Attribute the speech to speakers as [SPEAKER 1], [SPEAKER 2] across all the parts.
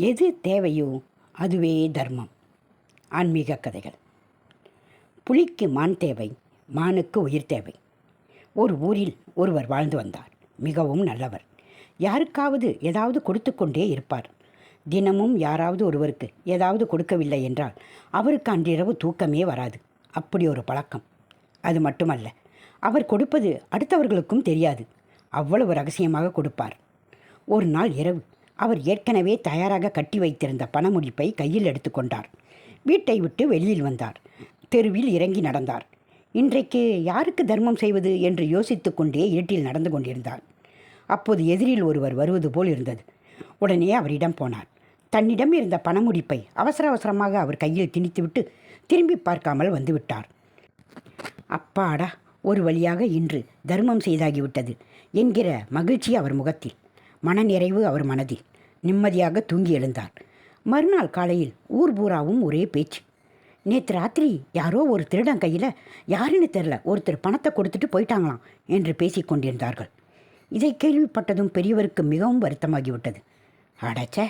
[SPEAKER 1] எது தேவையோ அதுவே தர்மம். ஆன்மீக கதைகள். புலிக்கு மான் தேவை மானுக்கு உயிர் தேவை. ஒரு ஊரில் ஒருவர் வாழ்ந்து வந்தார். மிகவும் நல்லவர். யாருக்காவது ஏதாவது கொடுத்து கொண்டே இருப்பார். தினமும் யாராவது ஒருவருக்கு ஏதாவது கொடுக்கவில்லை என்றால் அவருக்கு அன்றிரவு தூக்கமே வராது. அப்படி ஒரு பழக்கம். அது மட்டுமல்ல அவர் கொடுப்பது அடுத்தவர்களுக்கும் தெரியாது. அவ்வளவு ரகசியமாக கொடுப்பார். ஒரு நாள் இரவு அவர் ஏற்கனவே தயாராக கட்டி வைத்திருந்த பணமுடிப்பை கையில் எடுத்துக்கொண்டார் வீட்டை விட்டு வெளியில் வந்தார். தெருவில் இறங்கி நடந்தார். இன்றைக்கு யாருக்கு தர்மம் செய்வது என்று யோசித்து கொண்டே இருட்டில் நடந்து கொண்டிருந்தார். அப்போது எதிரில் ஒருவர் வருவது போல் இருந்தது. உடனே அவரிடம் போனார். தன்னிடம் இருந்த பணமுடிப்பை அவசர அவசரமாக அவர் கையில் திணித்துவிட்டு திரும்பி பார்க்காமல் வந்துவிட்டார். அப்பாடா ஒரு வழியாக இன்று தர்மம் செய்தாகிவிட்டது என்கிற மகிழ்ச்சி அவர் முகத்தில் மனநிறைவு அவர் மனதில். நிம்மதியாக தூங்கி எழுந்தார் மறுநாள் காலையில் ஊர் பூராவும் ஒரே பேச்சு. நேற்று ராத்திரி யாரோ ஒரு திருடன் கையில் யாருன்னு தெரில ஒருத்தர் பணத்தை கொடுத்துட்டு போயிட்டாங்களாம் என்று பேசிக் கொண்டிருந்தார்கள். இதை கேள்விப்பட்டதும் பெரியவருக்கு மிகவும் வருத்தமாகிவிட்டது. அடச்சே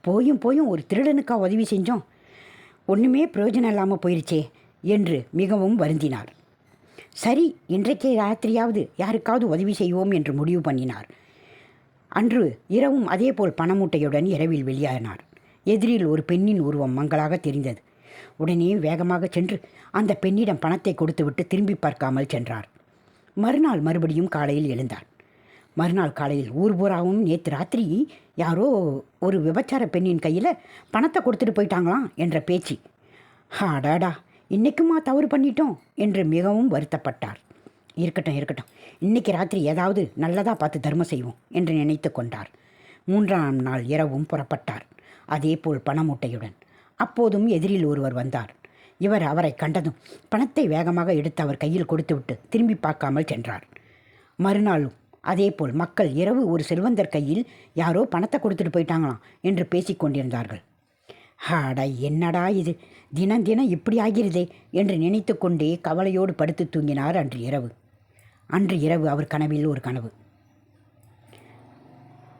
[SPEAKER 1] போயும் போயும் ஒரு திருடனுக்கா உதவி செஞ்சோம். ஒன்றுமே பிரயோஜனம் இல்லாமல் போயிருச்சே என்று மிகவும் வருந்தினார். சரி இன்றைக்கே ராத்திரியாவது யாருக்காவது உதவி செய்வோம் என்று முடிவு பண்ணினார். அன்று இரவும் அதேபோல் பணமூட்டையுடன் இரவில் வெளியானார். எதிரில் ஒரு பெண்ணின் உருவம் மங்களாக தெரிந்தது. உடனே வேகமாக சென்று அந்த பெண்ணிடம் பணத்தை கொடுத்துவிட்டு திரும்பி பார்க்காமல் சென்றார். மறுநாள் மறுபடியும் காலையில் எழுந்தார். மறுநாள் காலையில் ஊர் பூராவும் நேற்று ராத்திரி யாரோ ஒரு விபச்சார பெண்ணின் கையில் பணத்தை கொடுத்துட்டு போயிட்டாங்களாம் என்ற பேச்சு. அடாடா இன்னைக்குமா தவறு பண்ணிட்டோம் என்று மிகவும் வருத்தப்பட்டார். இருக்கட்டும் இருக்கட்டும். இன்னைக்கு ராத்திரி ஏதாவது நல்லதாக பார்த்து தர்மம் செய்வோம் என்று நினைத்து கொண்டார். மூன்றாம் நாள் இரவும் புறப்பட்டார். அதேபோல் பணமூட்டையுடன். அப்போதும் எதிரில் ஒருவர் வந்தார். இவர் அவரை கண்டதும் பணத்தை வேகமாக எடுத்து அவர் கையில் கொடுத்துவிட்டு திரும்பி பார்க்காமல் சென்றார். மறுநாளும் அதேபோல் மக்கள் இரவு ஒரு செல்வந்தர் கையில் யாரோ பணத்தை கொடுத்துட்டு போயிட்டாங்களாம் என்று பேசிக் கொண்டிருந்தார்கள். என்னடா இது? தினம் தினம் இப்படி ஆகிறதே என்று நினைத்து கொண்டே கவலையோடு படுத்து தூங்கினார் அன்று இரவு. அன்று இரவு அவர் கனவில் ஒரு கனவு.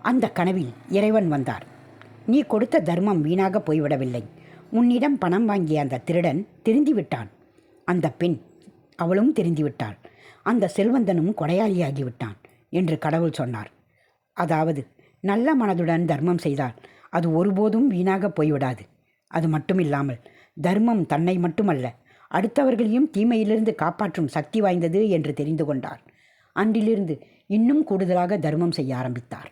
[SPEAKER 1] அந்த கனவில் இறைவன் வந்தார். நீ கொடுத்த தர்மம் வீணாக போய்விடவில்லை. உன்னிடம் பணம் வாங்கிய அந்த திருடன் திருந்தி விட்டான் அந்த பெண் அவளும் திருந்தி விட்டாள் அந்த செல்வந்தனும் கொடையாளியாகிவிட்டான் என்று கடவுள் சொன்னார். அதாவது நல்ல மனதுடன் தர்மம் செய்தால் அது ஒருபோதும் வீணாக போய்விடாது. அது மட்டுமில்லாமல் தர்மம் தன்னை மட்டுமல்ல அடுத்தவர்களையும் தீமையிலிருந்து காப்பாற்றும் சக்தி வாய்ந்தது என்று தெரிந்து கொண்டார். அன்றிலிருந்து இன்னும் கூடுதலாக தர்மம் செய்ய ஆரம்பித்தார்.